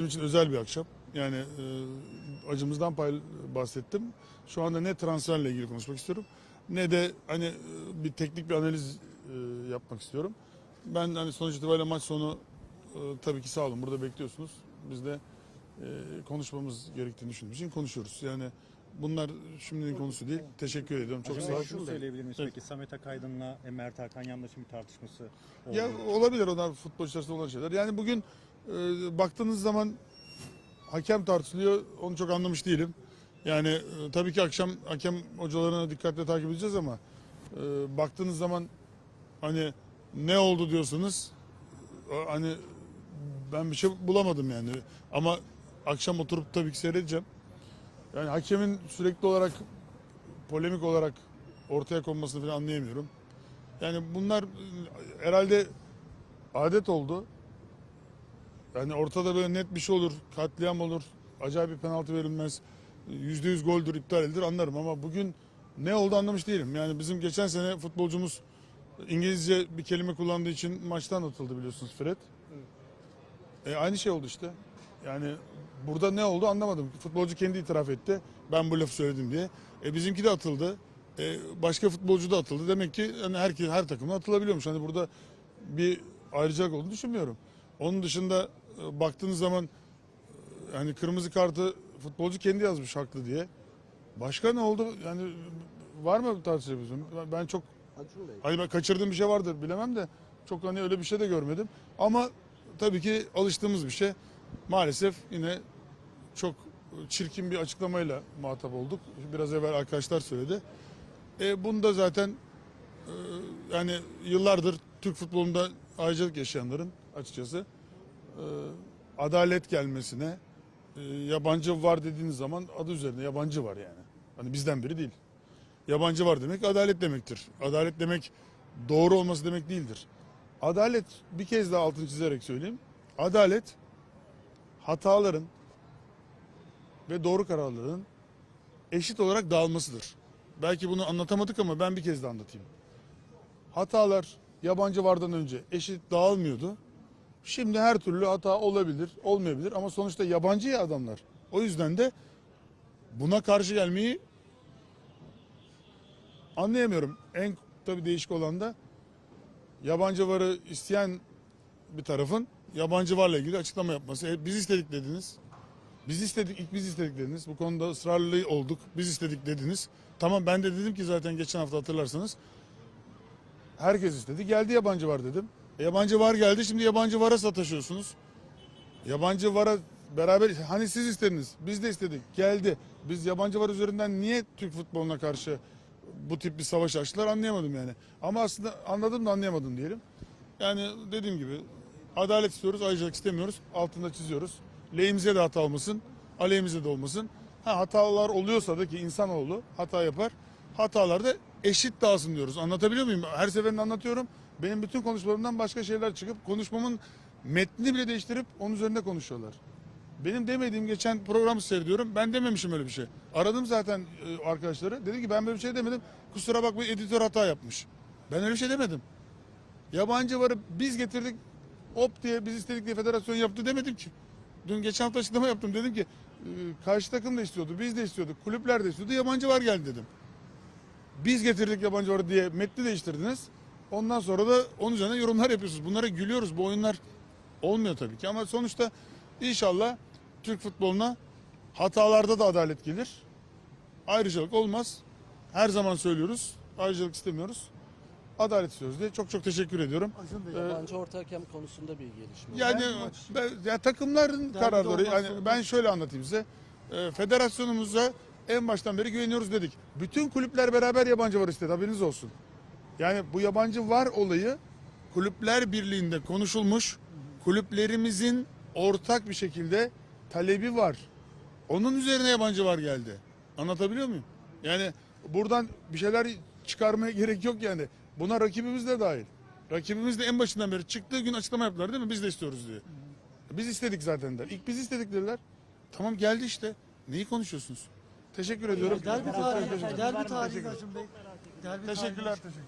Bizim için özel bir akşam. Yani e, acımızdan pay bahsettim. Şu anda ne transferle ilgili konuşmak istiyorum ne de hani e, bir teknik bir analiz e, yapmak istiyorum. Ben hani sonuç itibariyle maç sonu e, tabii ki sağ olun burada bekliyorsunuz. Biz de e, konuşmamız gerektiğini düşündüğüm için konuşuyoruz. Yani bunlar şimdinin konusu değil. Teşekkür ediyorum. Çok sağ şunu olun. söyleyebilir miyiz peki Samet Akaydın'la Mert Hakan Yandaş'ın bir tartışması oldu. Ya olabilir onlar futbolcu arasında olan şeyler. Yani bugün e, baktığınız zaman hakem tartışılıyor. Onu çok anlamış değilim. Yani e, tabii ki akşam hakem hocalarını dikkatle takip edeceğiz ama e, baktığınız zaman hani ne oldu diyorsunuz. E, hani ben bir şey bulamadım yani. Ama akşam oturup tabii ki seyredeceğim. Yani hakemin sürekli olarak polemik olarak ortaya konmasını falan anlayamıyorum. Yani bunlar e, herhalde adet oldu. Yani ortada böyle net bir şey olur, katliam olur, acayip bir penaltı verilmez, yüzde yüz goldür, iptal edilir anlarım ama bugün ne oldu anlamış değilim. Yani bizim geçen sene futbolcumuz İngilizce bir kelime kullandığı için maçtan atıldı biliyorsunuz Fred. E, aynı şey oldu işte. Yani burada ne oldu anlamadım. Futbolcu kendi itiraf etti. Ben bu lafı söyledim diye. E, bizimki de atıldı. E, başka futbolcu da atıldı. Demek ki hani herkes her takımda atılabiliyormuş. Hani burada bir ayrıcalık olduğunu düşünmüyorum. Onun dışında baktığınız zaman e, hani kırmızı kartı futbolcu kendi yazmış haklı diye. Başka ne oldu? Yani var mı tartışabiliyorsun? Ben- Ben çok hani ben kaçırdığım bir şey vardır bilemem de çok hani öyle bir şey de görmedim. Ama tabii ki alıştığımız bir şey. Maalesef yine çok çirkin bir açıklamayla muhatap olduk. Biraz evvel arkadaşlar söyledi. E, bunda zaten e, yani yıllardır Türk futbolunda ayrıcalık yaşayanların açıkçası adalet gelmesine e, yabancı var dediğiniz zaman adı üzerinde yabancı var yani. Hani bizden biri değil. Yabancı var demek adalet demektir. Adalet demek doğru olması demek değildir. Adalet bir kez daha altını çizerek söyleyeyim. Adalet hataların ve doğru kararların eşit olarak dağılmasıdır. Belki bunu anlatamadık ama ben bir kez de anlatayım. Hatalar yabancı vardan önce eşit dağılmıyordu. Şimdi her türlü hata olabilir, olmayabilir ama sonuçta yabancı ya adamlar. O yüzden de buna karşı gelmeyi anlayamıyorum. En tabii değişik olan da yabancı varı isteyen bir tarafın yabancı varla ilgili açıklama yapması. E, biz istedik dediniz. Biz istedik, ilk biz istedik dediniz. Bu konuda ısrarlı olduk. Biz istedik dediniz. Tamam ben de dedim ki zaten geçen hafta hatırlarsanız. Herkes istedi. Geldi yabancı var dedim. Yabancı var geldi. Şimdi yabancı vara sataşıyorsunuz. Yabancı vara beraber hani siz istediniz. Biz de istedik. Geldi. Biz yabancı var üzerinden niye Türk futboluna karşı bu tip bir savaş açtılar anlayamadım yani. Ama aslında anladım da anlayamadım diyelim. Yani dediğim gibi adalet istiyoruz, ayrıcalık istemiyoruz. Altında çiziyoruz. Lehimize de hata olmasın, aleyhimize de olmasın. Ha, hatalar oluyorsa da ki insanoğlu hata yapar. Hatalar da eşit dağılsın diyoruz. Anlatabiliyor muyum? Her seferinde anlatıyorum. Benim bütün konuşmalarımdan başka şeyler çıkıp konuşmamın metnini bile değiştirip onun üzerinde konuşuyorlar. Benim demediğim geçen programı seyrediyorum. Ben dememişim öyle bir şey. Aradım zaten e, arkadaşları. Dedi ki ben böyle bir şey demedim. Kusura bakma editör hata yapmış. Ben öyle bir şey demedim. Yabancı varı biz getirdik. Hop diye biz istedik diye federasyon yaptı demedim ki. Dün geçen hafta açıklama yaptım. Dedim ki karşı takım da istiyordu. Biz de istiyorduk. Kulüpler de istiyordu. Yabancı var geldi dedim. Biz getirdik yabancı varı diye metni değiştirdiniz. Ondan sonra da onun üzerine yorumlar yapıyorsunuz. Bunlara gülüyoruz. Bu oyunlar olmuyor tabii ki. Ama sonuçta inşallah Türk futboluna hatalarda da adalet gelir. Ayrıcalık olmaz. Her zaman söylüyoruz. Ayrıcalık istemiyoruz. Adalet istiyoruz diye çok çok teşekkür ediyorum. Ee, Yabancı orta hakem konusunda bir gelişme. Yani ben, ya takımların kararları. olmazsa Yani ben şöyle anlatayım size. Ee, federasyonumuza en baştan beri güveniyoruz dedik. Bütün kulüpler beraber yabancı var istedi. Haberiniz olsun. Yani bu yabancı var olayı kulüpler birliğinde konuşulmuş. Kulüplerimizin ortak bir şekilde talebi var. Onun üzerine yabancı var geldi. Anlatabiliyor muyum? Yani buradan bir şeyler çıkarmaya gerek yok yani. Buna rakibimiz de dahil. Rakibimiz de en başından beri çıktığı gün açıklama yaptılar değil mi? Biz de istiyoruz diye. Biz istedik zaten der. İlk biz istedik dediler. Tamam geldi işte. Neyi konuşuyorsunuz? Teşekkür ediyorum. Derbi tarihi, derbi tarihi Acun Bey. Derbi Teşekkürler. Teşekkürler.